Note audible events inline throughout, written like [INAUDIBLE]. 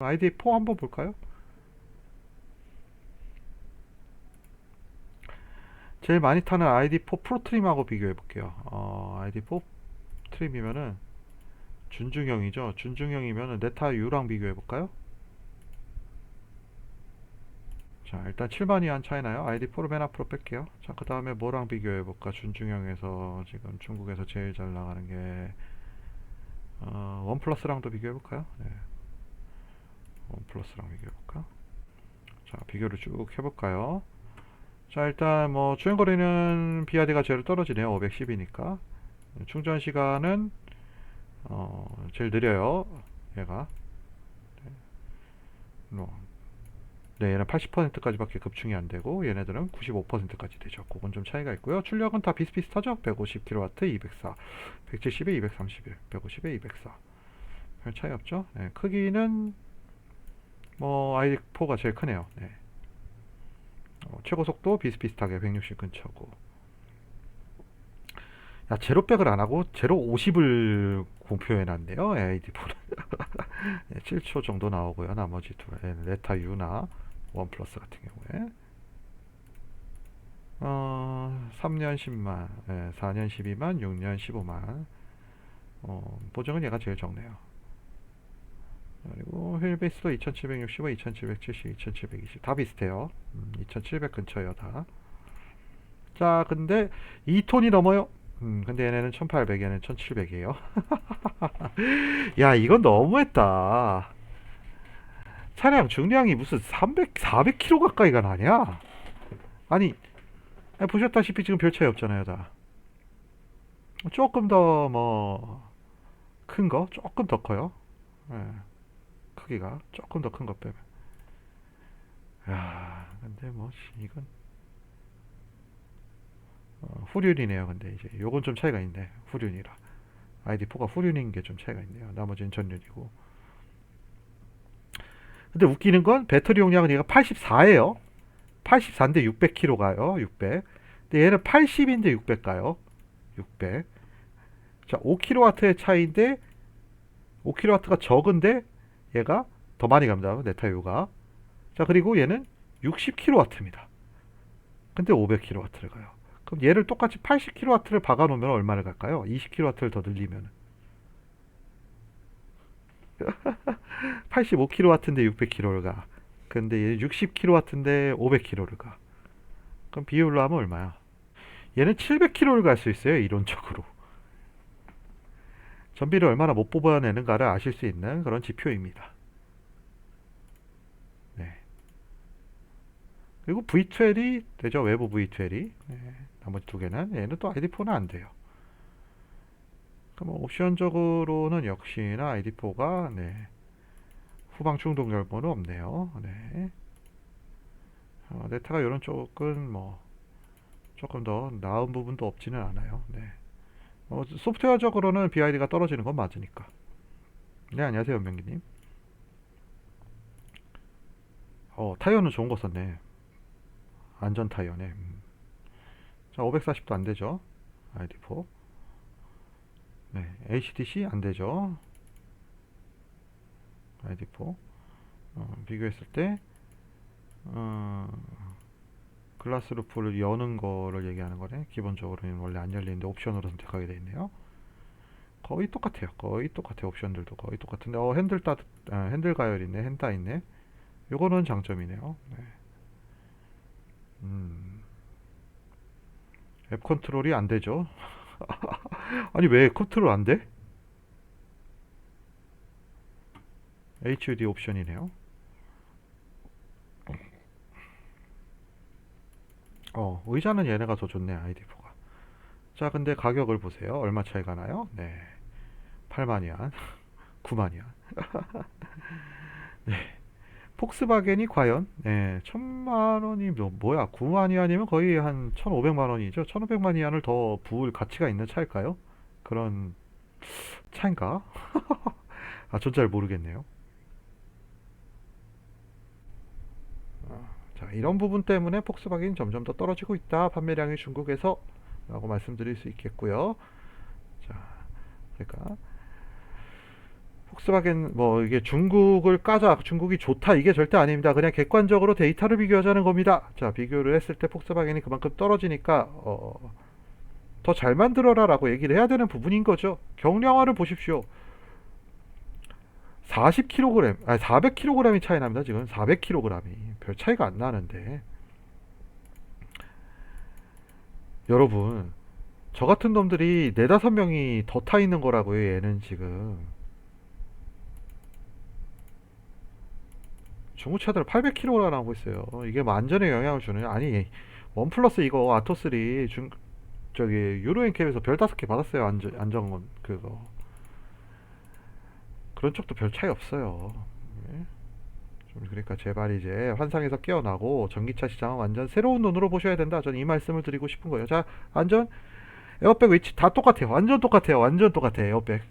ID4 한번 볼까요? 제일 많이 타는 ID4 프로 트림하고 비교해 볼게요. 어, ID4 트림이면은 준중형이죠. 준중형이면은 네타 U랑 비교해 볼까요? 자, 일단 7만이 한 차이나요? ID4를 맨 앞으로 뺄게요. 자, 그 다음에 뭐랑 비교해 볼까? 준중형에서 지금 중국에서 제일 잘 나가는 게 어, 원 플러스랑도 비교해 볼까요? 네. 원 플러스랑 비교해 볼까? 자, 비교를 쭉 해볼까요? 자, 일단 뭐 주행거리는 BRD가 제일 떨어지네요. 510이니까. 충전 시간은 어, 제일 느려요. 얘가. 네. 뭐, 네, 얘는 80%까지밖에 급충이 안 되고 얘네들은 95%까지 되죠. 그건 좀 차이가 있고요. 출력은 다 비슷비슷하죠. 150kW, 204, 170에 231, 150에 204. 별 차이 없죠. 네, 크기는 뭐 i4가 제일 크네요. 네. 어, 최고 속도 비슷비슷하게 160 근처고. 야, 제로백을 안 하고 제로 50을 공표해 놨네요. AID4는. [LAUGHS] 네, 7초 정도 나오고요. 나머지 두 네, 레타 U나 원 플러스 같은 경우에 어, 3년 10만, 예, 4년 12만, 6년 15만. 어, 보정은 얘가 제일 적네요. 그리고 휠 베이스도 2765, 2770, 2720. 다 비슷해요. 음, 2700 근처예요, 다. 자, 근데 2톤이 넘어요. 음, 근데 얘네는 1800, 얘는 1700이에요. 야, 이건 너무했다. 차량 중량이 무슨 300, 400kg 가까이가 나냐? 아니, 아니, 보셨다시피 지금 별 차이 없잖아요, 다. 조금 더 뭐 큰 거, 조금 더 커요. 예, 크기가 조금 더큰거 빼면. 야, 근데 뭐 씨, 이건 어, 후륜이네요. 근데 이제 요건 좀 차이가 있네. 후륜이라. ID4가 후륜인 게 좀 차이가 있네요. 나머지는 전륜이고. 근데 웃기는 건 배터리 용량은 얘가 84예요. 84인데 600kg 가요. 600. 근데 얘는 80인데 600 가요. 600. 자, 5kW의 차이인데 5kW가 적은데 얘가 더 많이 갑니다. 네타유가. 자, 그리고 얘는 60kW입니다. 근데 500kW를 가요. 그럼 얘를 똑같이 80kW를 박아 놓으면 얼마를 갈까요? 20kW를 더 늘리면 85kW인데 600km를 가. 근데 얘 60kW인데 500km를 가. 그럼 비율로 하면 얼마야? 얘는 700km를 갈 수 있어요, 이론적으로. 전비를 얼마나 못 뽑아내는가를 아실 수 있는 그런 지표입니다. 네. 그리고 V12 되죠, 외부 V12. 네. 나머지 두 개는 얘는 또 ID4는 안 돼요. 그럼 옵션적으로는 역시나 ID4가 네. 후방 충동 열보는 없네요. 네. 어, 네타가 이런 쪽은 뭐 조금 더 나은 부분도 없지는 않아요. 네. 어, 소프트웨어적으로는 BID가 떨어지는 건 맞으니까. 네, 안녕하세요, 연명기님. 어, 타이어는 좋은 거 썼네. 안전 타이어네. 음. 자, 540도 안 되죠. ID4. 네, HDC 안 되죠. ID4. 어, 비교했을 때, 어, 글라스 루프를 여는 거를 얘기하는 거네. 기본적으로는 원래 안 열리는데 옵션으로 선택하게 되어 있네요. 거의 똑같아요. 거의 똑같아요. 옵션들도 거의 똑같은데, 어, 핸들 따, 아, 핸들 가열 있네. 핸다 있네. 요거는 장점이네요. 네. 음. 앱 컨트롤이 안 되죠. [LAUGHS] 아니 왜 컨트롤 안 돼? HUD 옵션이네요. 어, 의자는 얘네가 더 좋네, ID4가. 자, 근데 가격을 보세요. 얼마 차이가 나요? 네. 8만이안, 9만이안. [LAUGHS] [LAUGHS] 네. 폭스바겐이 과연, 네, 천만 원이 뭐, 뭐야, 9만 이안이면 거의 한 1,500만 원이죠. 1,500만 이안을 더 부을 가치가 있는 차일까요? 그런 차인가? [LAUGHS] 아, 전 잘 모르겠네요. 자, 이런 부분 때문에 폭스바겐이 점점 더 떨어지고 있다. 판매량이 중국에서 라고 말씀드릴 수 있겠고요. 자, 그러니까 폭스바겐 뭐 이게 중국을 까자 중국이 좋다 이게 절대 아닙니다. 그냥 객관적으로 데이터를 비교하자는 겁니다. 자 비교를 했을 때 폭스바겐이 그만큼 떨어지니까 어, 더 잘 만들어라 라고 얘기를 해야 되는 부분인 거죠. 경량화를 보십시오. 40kg, 아니 400kg이 차이 납니다. 지금 400kg이 별 차이가 안 나는데 여러분 저 같은 놈들이 네다섯 명이 더 타 있는 거라고요. 얘는 지금 중고차들 800kg가 나오고 있어요. 이게 뭐 안전에 영향을 주는 아니 원 플러스 이거 아토3 중 저기 유로엔캡에서 별 다섯 개 받았어요. 안전 안전 그거 그런 쪽도 별 차이 없어요. 예. 좀 그러니까 제발 이제 환상에서 깨어나고 전기차 시장은 완전 새로운 눈으로 보셔야 된다. 저는 이 말씀을 드리고 싶은 거예요. 자, 안전 에어백 위치 다 똑같아요. 완전 똑같아요. 완전 똑같아요. 에어백.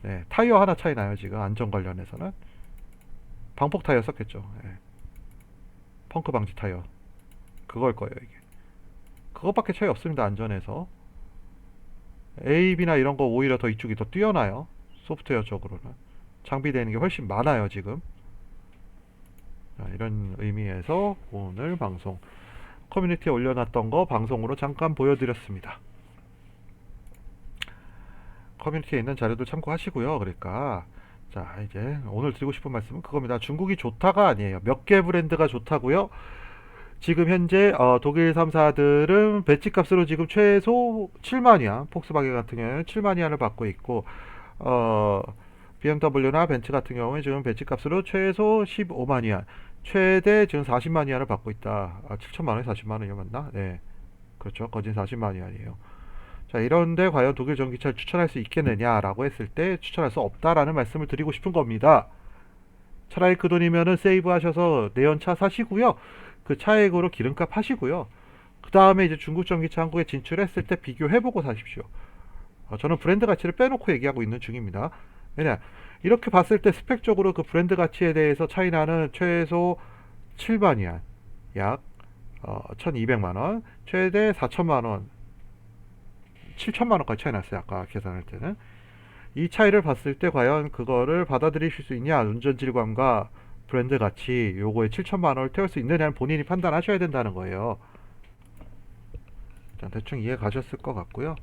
네, 타이어 하나 차이 나요. 지금 안전 관련해서는 방폭 타이어 썼겠죠. 예. 펑크 방지 타이어 그걸 거예요 이게. 그것밖에 차이 없습니다. 안전에서 AB나 이런 거 오히려 더 이쪽이 더 뛰어나요. 소프트웨어 쪽으로는 장비되는 게 훨씬 많아요 지금. 자, 이런 의미에서 오늘 방송 커뮤니티에 올려놨던 거 방송으로 잠깐 보여드렸습니다. 커뮤니티에 있는 자료들 참고하시고요. 그러니까 자 이제 오늘 드리고 싶은 말씀은 그겁니다. 중국이 좋다가 아니에요. 몇 개 브랜드가 좋다고요? 지금 현재 어, 독일 3사들은 배치값으로 지금 최소 7만 위안, 폭스바겐 같은 경우에는 7만 위안을 받고 있고 어, BMW나 벤츠 같은 경우에 지금 배치값으로 최소 15만 위안, 최대 지금 40만 위안을 받고 있다. 아, 7천만 원에 40만 원이 맞나? 네, 그렇죠. 거진 40만 위안이에요. 자, 이런데 과연 독일 전기차를 추천할 수 있겠느냐라고 했을 때 추천할 수 없다라는 말씀을 드리고 싶은 겁니다. 차라리 그 돈이면은 세이브 하셔서 내연차 사시고요. 그 차액으로 기름값 하시고요. 그 다음에 이제 중국 전기차 한국에 진출했을 때 비교해보고 사십시오. 어, 저는 브랜드 가치를 빼놓고 얘기하고 있는 중입니다. 왜냐, 이렇게 봤을 때 스펙적으로 그 브랜드 가치에 대해서 차이 나는 최소 7만 위안, 약 어, 1200만 원, 최대 4천만 원, 7천만 원까지 차이 났어요. 아까 계산할 때는. 이 차이를 봤을 때 과연 그거를 받아들이실 수 있냐, 운전 질감과 브랜드 가치, 요거에 7천만 원을 태울 수 있느냐는 본인이 판단하셔야 된다는 거예요. 자, 대충 이해 가셨을 것 같고요.